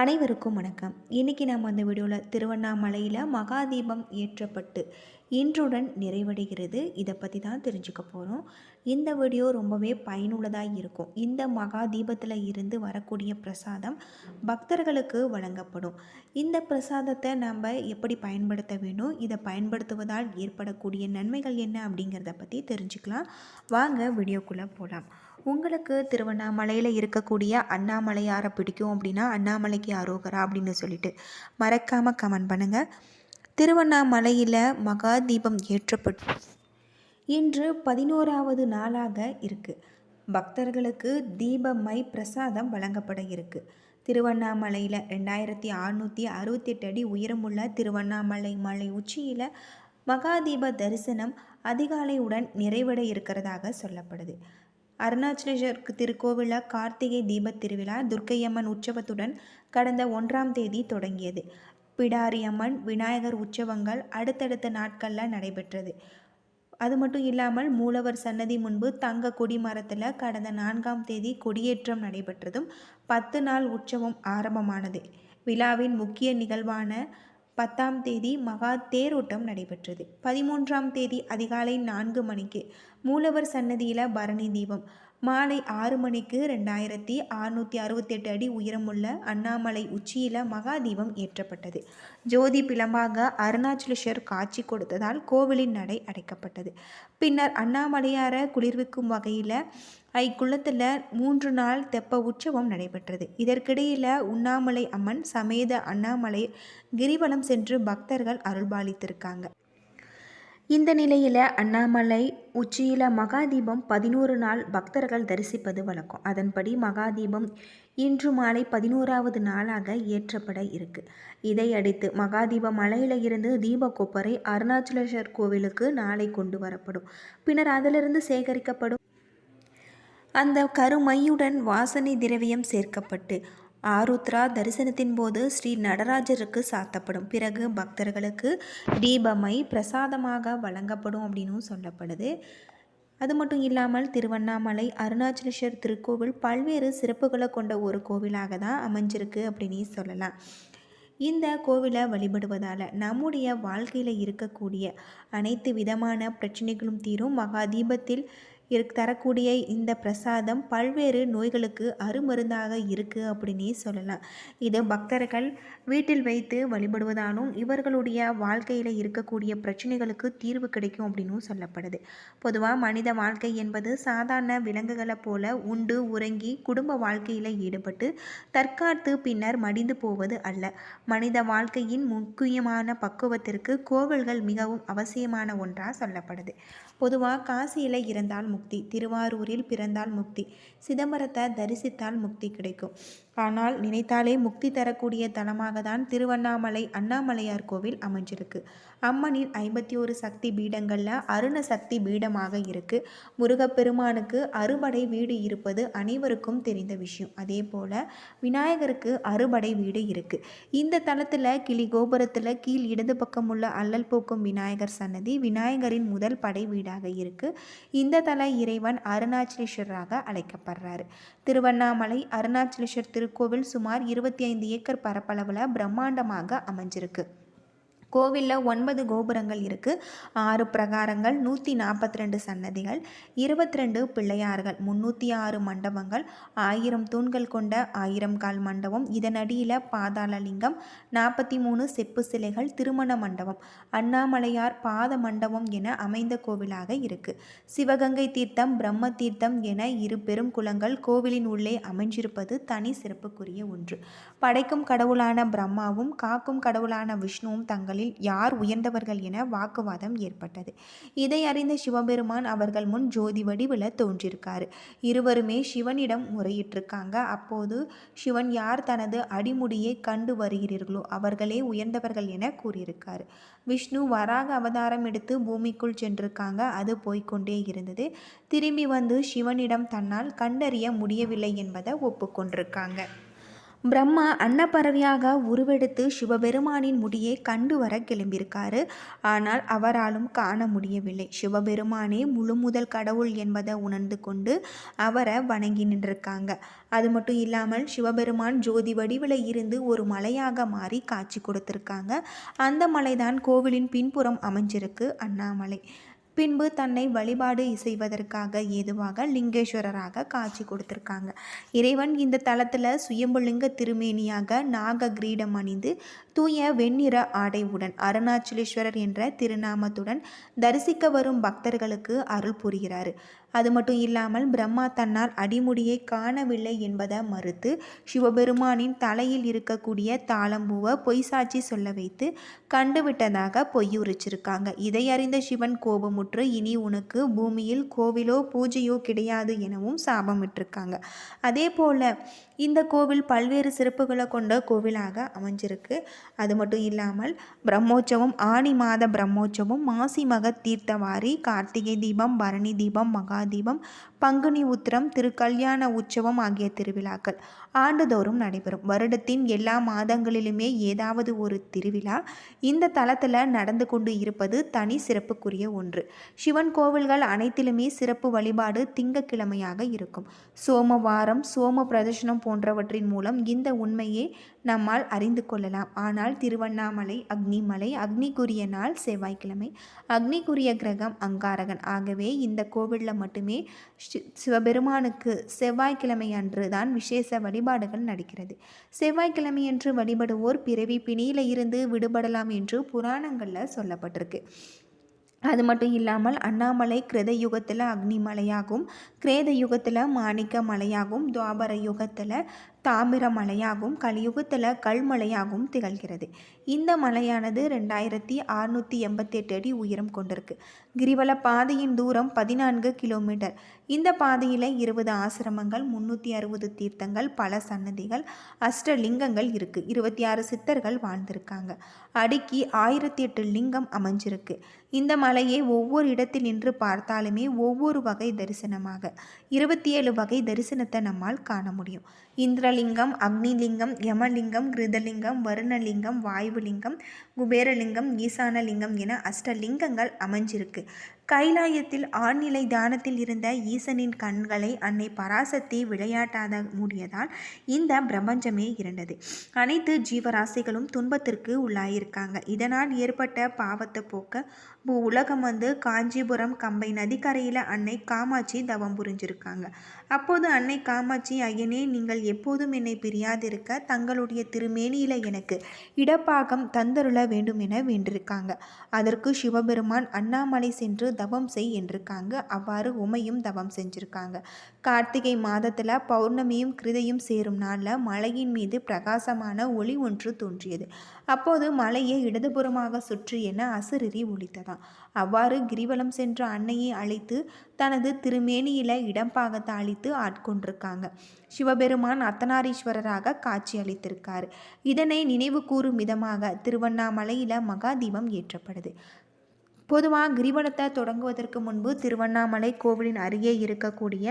அனைவருக்கும் வணக்கம். இன்றைக்கி நம்ம அந்த வீடியோவில் திருவண்ணாமலையில் மகாதீபம் ஏற்றப்பட்டு இன்றுடன் நிறைவடைகிறது. இதை பற்றி தான் தெரிஞ்சுக்க போகிறோம் இந்த வீடியோ ரொம்பவே பயனுள்ளதாக இருக்கும். இந்த மகா தீபத்தில் இருந்து வரக்கூடிய பிரசாதம் பக்தர்களுக்கு வழங்கப்படும். இந்த பிரசாதத்தை நம்ம எப்படி பயன்படுத்த வேண்டும்? இதை பயன்படுத்துவதால் ஏற்படக்கூடிய நன்மைகள் என்ன அப்படிங்கிறத பற்றி தெரிஞ்சுக்கலாம். வாங்க வீடியோக்குள்ளே போகலாம் உங்களுக்கு திருவண்ணாமலையில் இருக்கக்கூடிய அண்ணாமலையாரை பிடிக்கும் அப்படின்னா அண்ணாமலைக்கு அரோகரா அப்படின்னு சொல்லிட்டு மறக்காமல் கமெண்ட் பண்ணுங்கள் திருவண்ணாமலையில் மகா தீபம் ஏற்றப்பட்டு இன்று பதினோராவது நாளாக இருக்குது பக்தர்களுக்கு தீபமை பிரசாதம் வழங்கப்பட இருக்கு. திருவண்ணாமலையில் ரெண்டாயிரத்தி அறுநூற்றி அறுபத்தெட்டு அடி உயரமுள்ள திருவண்ணாமலை மலை உச்சியில் மகாதீப தரிசனம் அதிகாலையுடன் நிறைவட இருக்கிறதாக சொல்லப்படுது. அருணாச்சலேஸ்வர் திருக்கோவிலா கார்த்திகை தீபத் திருவிழா துர்க்கையம்மன் உற்சவத்துடன் கடந்த ஒன்றாம் தேதி தொடங்கியது. பிடாரி அம்மன் விநாயகர் உற்சவங்கள் அடுத்தடுத்த நாட்களில் நடைபெற்றது. அது மட்டும் இல்லாமல் மூலவர் சன்னதி முன்பு தங்க கொடி மரத்தில் கடந்த நான்காம் தேதி கொடியேற்றம் நடைபெற்றதும் பத்து நாள் உற்சவம் ஆரம்பமானது. விழாவின் முக்கிய நிகழ்வான பத்தாம் தேதி மகா தேரோட்டம் நடைபெற்றது. பதிமூன்றாம் தேதி அதிகாலை நான்கு மணிக்கு மூலவர் சன்னதியில் பரணி தீபம். மாலை ஆறு மணிக்கு ரெண்டாயிரத்தி அறுநூற்றி அறுபத்தெட்டு அடி உயரமுள்ள அண்ணாமலை உச்சியில் மகாதீபம் ஏற்றப்பட்டது. ஜோதி பிளம்பாக அருணாச்சலேஸ்வர் காட்சி கொடுத்ததால் கோவிலின் நடை அடைக்கப்பட்டது. பின்னர் அண்ணாமலையார குளிர்விக்கும் வகையில் ஐக்குளத்தில் மூன்று நாள் தெப்ப உற்சவம் நடைபெற்றது. இதற்கிடையில் உண்ணாமலை அம்மன் சமேத அண்ணாமலை கிரிவலம் சென்று பக்தர்கள் அருள்பாலித்திருக்காங்க. இந்த நிலையில் அண்ணாமலை உச்சியில் மகாதீபம் பதினோரு நாள் பக்தர்கள் தரிசிப்பது வழக்கம். அதன்படி மகாதீபம் இன்று மாலை பதினோராவது நாளாக ஏற்றப்பட இருக்கு. இதையடுத்து மகாதீபம் மகாதீப மலையில் இருந்து தீபக்கொப்பரை அருணாச்சலேஸ்வர் கோவிலுக்கு நாளை கொண்டு வரப்படும். பின்னர் அதிலிருந்து சேகரிக்கப்படும் அந்த கருமையுடன் வாசனை திரவியம் சேர்க்கப்பட்டு ஆருத்ரா தரிசனத்தின் போது ஸ்ரீ நடராஜருக்கு சாத்தப்படும். பிறகு பக்தர்களுக்கு தீபமை பிரசாதமாக வழங்கப்படும் அப்படின்னும் சொல்லப்படுது. அது மட்டும் இல்லாமல் திருவண்ணாமலை அருணாச்சலேஸ்வர் திருக்கோவில் பல்வேறு சிறப்புகளை கொண்ட ஒரு கோவிலாக தான் அமைஞ்சிருக்கு அப்படின்னு சொல்லலாம். இந்த கோவிலை வழிபடுவதால் நம்முடைய வாழ்க்கையில் இருக்கக்கூடிய அனைத்து விதமான பிரச்சனைகளும் தீரும். மகா தீபத்தில் தரக்கூடிய இந்த பிரசாதம் பல்வேறு நோய்களுக்கு அருமருந்தாக இருக்குது அப்படின்னே சொல்லலாம். இது பக்தர்கள் வீட்டில் வைத்து வழிபடுவதாலும் இவர்களுடைய வாழ்க்கையில் இருக்கக்கூடிய பிரச்சனைகளுக்கு தீர்வு கிடைக்கும் அப்படின்னும் சொல்லப்படுது. பொதுவாக மனித வாழ்க்கை என்பது சாதாரண விலங்குகளைப் போல உண்டு உறங்கி குடும்ப வாழ்க்கையில் ஈடுபட்டு தற்காத்து பின்னர் மடிந்து போவது அல்ல. மனித வாழ்க்கையின் முக்கியமான பக்குவத்திற்கு கோவில்கள் மிகவும் அவசியமான ஒன்றாக சொல்லப்படுது. பொதுவாக காசியில் இருந்தால் முக்தி திருவாரூரில் பிறந்தால் முக்தி சிதம்பரத்தை தரிசித்தால் முக்தி கிடைக்கும். ஆனால் நினைத்தாலே முக்தி தரக்கூடிய தலமாக தான் திருவண்ணாமலை அண்ணாமலையார் கோவில் அமைஞ்சிருக்கு. அம்மனின் ஐம்பத்தி ஒரு சக்தி பீடங்களில் அருண சக்தி பீடமாக இருக்குது முருகப்பெருமானுக்கு அறுபடை வீடு இருப்பது அனைவருக்கும் தெரிந்த விஷயம். அதே போல் விநாயகருக்கு அறுபடை வீடு இருக்குது இந்த தளத்தில் கிளி கோபுரத்தில் கீழ் இடது பக்கம் உள்ள அல்லல் போக்கும் விநாயகர் சன்னதி விநாயகரின் முதல் படை வீடாக இருக்குது இந்த தல இறைவன் அருணாச்சலேஸ்வரராக அழைக்கப்படுறாரு. திருவண்ணாமலை அருணாச்சலேஸ்வர் திருக்கோவில் சுமார் இருபத்தி ஐந்து ஏக்கர் பரப்பளவில் பிரம்மாண்டமாக அமைஞ்சிருக்கு. கோவிலில் ஒன்பது கோபுரங்கள் இருக்குது ஆறு பிரகாரங்கள் நூற்றி நாற்பத்தி ரெண்டு சன்னதிகள் இருபத்தி ரெண்டு பிள்ளையார்கள் முந்நூற்றி ஆறு மண்டபங்கள் ஆயிரம் தூண்கள் கொண்ட ஆயிரம் கால் மண்டபம் இதனடியில் பாதாளலிங்கம் நாற்பத்தி மூணு செப்பு சிலைகள் திருமண மண்டபம் அண்ணாமலையார் பாத மண்டபம் என அமைந்த கோவிலாக இருக்குது சிவகங்கை தீர்த்தம் பிரம்ம தீர்த்தம் என இரு பெரும் குளங்கள் கோவிலின் உள்ளே அமைஞ்சிருப்பது தனி சிறப்புக்குரிய ஒன்று. படைக்கும் கடவுளான பிரம்மாவும் காக்கும் கடவுளான விஷ்ணுவும் தங்கள் அவர்களில் யார் உயர்ந்தவர்கள் என வாக்குவாதம் ஏற்பட்டது. இதை அறிந்த சிவபெருமான் அவர்கள் முன் ஜோதி வடிவில் தோன்றியிருக்காரு இருவருமே சிவனிடம் முறையிட்டிருக்காங்க. அப்போது சிவன் யார் தனது அடிமுடியை கண்டு வருகிறீர்களோ அவர்களே உயர்ந்தவர்கள் என கூறியிருக்காரு. விஷ்ணு வராக அவதாரம் எடுத்து பூமிக்குள் சென்றிருக்காங்க. அது போய்கொண்டே இருந்தது. திரும்பி வந்து சிவனிடம் தன்னால் கண்டறிய முடியவில்லை என்பதை ஒப்புக்கொண்டிருக்காங்க. பிரம்மா அன்னப்பறவையாக உருவெடுத்து சிவபெருமானின் முடியை கண்டு வர கிளம்பியிருக்காரு. ஆனால் அவராலும் காண முடியவில்லை. சிவபெருமானே முழு முதல் கடவுள் என்பதை உணர்ந்து கொண்டு அவரை வணங்கி நின்றிருக்காங்க. அது மட்டும் இல்லாமல் சிவபெருமான் ஜோதி வடிவில் இருந்து ஒரு மலையாக மாறி காட்சி கொடுத்துருக்காங்க. அந்த மலைதான் கோவிலின் பின்புறம் அமைஞ்சிருக்கு அண்ணாமலை. பின்பு தன்னை வழிபாடு செய்வதற்காக ஏதுவாக லிங்கேஸ்வரராக காட்சி கொடுத்துருக்காங்க. இறைவன் இந்த தலத்தில் சுயம்புலிங்க திருமேனியாக நாக கிரீடம் அணிந்து தூய வெண்ணிற ஆடைவுடன் அருணாச்சலேஸ்வரர் என்ற திருநாமத்துடன் தரிசிக்க வரும் பக்தர்களுக்கு அருள் புரிகிறார். அது மட்டும் இல்லாமல் பிரம்மா தன்னால் அடிமுடியை காணவில்லை என்பதை மறுத்து சிவபெருமானின் தலையில் இருக்கக்கூடிய தாளம்பூவை பொய் சாட்சி சொல்ல வைத்து கண்டுவிட்டதாக பொய்யுரிச்சிருக்காங்க. இதை அறிந்த சிவன் கோபமுற்று இனி உனக்கு பூமியில் கோவிலோ பூஜையோ கிடையாது எனவும் சாபமிட்டிருக்காங்க. அதே போல் இந்த கோவில் பல்வேறு சிறப்புகளை கொண்ட கோவிலாக அமைஞ்சிருக்கு. அது மட்டும் இல்லாமல் பிரம்மோற்சவம் ஆணி மாத பிரம்மோற்சவம் மாசி மக தீர்த்தவாரி கார்த்திகை தீபம் பரணி தீபம் மகா தீபம் பங்குனி உத்திரம் திருக்கல்யாண உற்சவம் ஆகிய திருவிழாக்கள். ஆண்டுதோறும் நடைபெறும். வருடத்தின் எல்லா மாதங்களிலுமே ஏதாவது ஒரு திருவிழா இந்த தளத்தில் நடந்து கொண்டு இருப்பது தனி சிறப்புக்குரிய ஒன்று. சிவன் கோவில்கள் அனைத்திலுமே சிறப்பு வழிபாடு திங்கக்கிழமையாக இருக்கும். சோமவாரம் சோம பிரதர்ஷனம் போன்றவற்றின் மூலம் இந்த உண்மையை நம்மால் அறிந்து கொள்ளலாம். ஆனால் திருவண்ணாமலை அக்னிமலை அக்னிக்குரிய நாள் செவ்வாய்க்கிழமை அக்னிக்குரிய கிரகம் அங்காரகன். ஆகவே இந்த கோவிலில் மட்டுமே சிவபெருமானுக்கு செவ்வாய்க்கிழமை அன்று தான் விசேஷ வழிபாடுகள் நடக்கிறது. செவ்வாய்க்கிழமையன்று வழிபடுவோர் பிறவி பிணியில இருந்து விடுபடலாம் என்று புராணங்களில் சொல்லப்பட்டிருக்கு. அது மட்டும் இல்லாமல் அண்ணாமலை கிருத யுகத்தில் அக்னிமலையாகும் கிரேத யுகத்தில் மாணிக்க மலையாகும் துவாபர யுகத்தில் தாமிர மலையாகவும் கலியுகத்தில் கல்மலையாகவும் திகழ்கிறது. இந்த மலையானது ரெண்டாயிரத்தி அறுநூற்றி எண்பத்தெட்டு அடி உயரம் கொண்டிருக்கு. கிரிவல பாதையின் தூரம் பதினான்கு கிலோமீட்டர். இந்த பாதையில் இருபது ஆசிரமங்கள் முந்நூற்றி அறுபது தீர்த்தங்கள் பல சன்னதிகள் அஷ்டலிங்கங்கள் இருக்குது இருபத்தி ஆறு சித்தர்கள் வாழ்ந்திருக்காங்க. அடுக்கி ஆயிரத்தி எட்டு லிங்கம் அமைஞ்சிருக்கு. இந்த மலையை ஒவ்வொரு இடத்தில் நின்று பார்த்தாலுமே ஒவ்வொரு வகை தரிசனமாக. இருபத்தி ஏழு வகை தரிசனத்தை நம்மால் காண முடியும். இந்திரலிங்கம் அக்னிலிங்கம் யமலிங்கம் கிருதலிங்கம் வருணலிங்கம் வாயுலிங்கம் குபேரலிங்கம் ஈசானலிங்கம் என அஷ்டலிங்கங்கள் அமைஞ்சிருக்கு. கைலாயத்தில் ஆழ்நிலை தியானத்தில் இருந்த ஈசனின் கண்களை அன்னை பராசக்தி விளையாட்டாத மூடியதால் இந்த பிரபஞ்சமே இருந்தது. அனைத்து ஜீவராசிகளும் துன்பத்திற்கு உள்ளாயிருக்காங்க. இதனால் ஏற்பட்ட பாவத்தை போக்க உலகம் வந்து காஞ்சிபுரம் கம்பை நதிக்கரையில் அன்னை காமாட்சி தவம் புரிஞ்சிருக்காங்க. அப்போது அன்னை காமாட்சி ஐயனே நீங்கள் எப்போதும் என்னை பிரியாதிருக்க தங்களுடைய திருமேனியில் எனக்கு இடப்பாகம் தந்தருள வேண்டும் என வேண்டியிருக்காங்க. அதற்கு சிவபெருமான் அண்ணாமலை சென்று தவம் செய் என்றிருக்காங்க. அவ்வாறு உமையும் தவம் செஞ்சுருக்காங்க. கார்த்திகை மாதத்தில் பௌர்ணமியும் கிருதையும் சேரும் நாளில் மலையின் மீது பிரகாசமான ஒளி ஒன்று தோன்றியது. அப்போது மலையை இடதுபுறமாக சுற்று என அசுரரி ஒழித்ததாம் அவ்வாறு கிரிவலம் சென்ற அன்னையை அழைத்து தனது திருமேனியில இடம்பாகத்தை அழித்து ஆட்கொண்டிருக்காங்க. சிவபெருமான் அத்தனாரீஸ்வரராக காட்சி அளித்திருக்கார். இதனை நினைவு கூறும் விதமாக திருவண்ணாமலையில் மகாதீபம் ஏற்றப்படுது. பொதுவாக கிரிவலத்தை தொடங்குவதற்கு முன்பு திருவண்ணாமலை கோவிலின் அருகே இருக்கக்கூடிய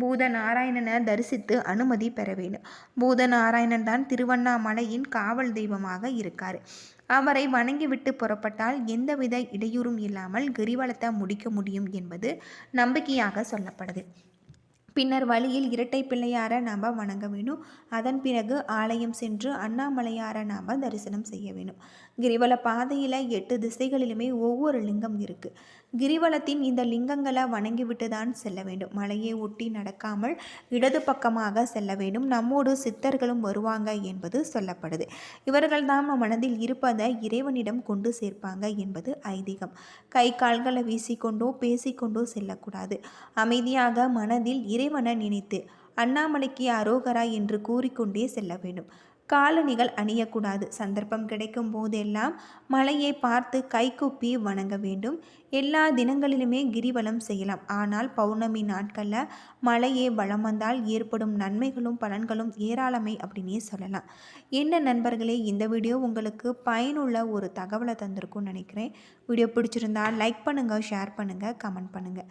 பூத நாராயணனை தரிசித்து அனுமதி பெற வேண்டும். பூத நாராயணன் தான் திருவண்ணாமலையின் காவல் தெய்வமாக இருக்கார். அவரை வணங்கிவிட்டு புறப்பட்டால் எந்தவித இடையூறும் இல்லாமல் கிரிவலத்தை முடிக்க முடியும் என்பது நம்பிக்கையாக சொல்லப்படுது. பின்னர் வழியில் இரட்டை பிள்ளையார நாம் வணங்க வேணும். அதன் பிறகு ஆலயம் சென்று அண்ணாமலையார நாம் தரிசனம் செய்ய வேணும். கிரிவல பாதையில் எட்டு திசைகளிலுமே ஒவ்வொரு லிங்கம் இருக்குது கிரிவலத்தின் இந்த லிங்கங்களை வணங்கிவிட்டு தான் செல்ல வேண்டும். மலையை ஒட்டி நடக்காமல் இடது பக்கமாக செல்ல வேண்டும். நம்மோடு சித்தர்களும் வருவாங்க என்பது சொல்லப்படுது. இவர்கள் தான் மனதில் இருப்பதை இறைவனிடம் கொண்டு சேர்ப்பாங்க என்பது ஐதீகம். கை கால்களை வீசிக்கொண்டோ பேசிக்கொண்டோ செல்லக்கூடாது. அமைதியாக மனதில் இறைவனை நினைத்து அண்ணாமலைக்கு அரோகரா என்று கூறிக்கொண்டே செல்ல வேண்டும். காலணிகள் அணியக்கூடாது. சந்தர்ப்பம் கிடைக்கும் போதெல்லாம் மலையை பார்த்து கைகூப்பி வணங்க வேண்டும். எல்லா தினங்களிலுமே கிரிவலம் செய்யலாம். ஆனால் பௌர்ணமி நாட்களில் மலையே வளம் வந்தால் ஏற்படும் நன்மைகளும் பலன்களும் ஏராளமை அப்படின்னே சொல்லலாம். என்ன நண்பர்களே இந்த வீடியோ உங்களுக்கு பயனுள்ள ஒரு தகவலை தந்திருக்கும்னு நினைக்கிறேன். வீடியோ பிடிச்சிருந்தா லைக் பண்ணுங்கள் ஷேர் பண்ணுங்கள் கமெண்ட் பண்ணுங்கள்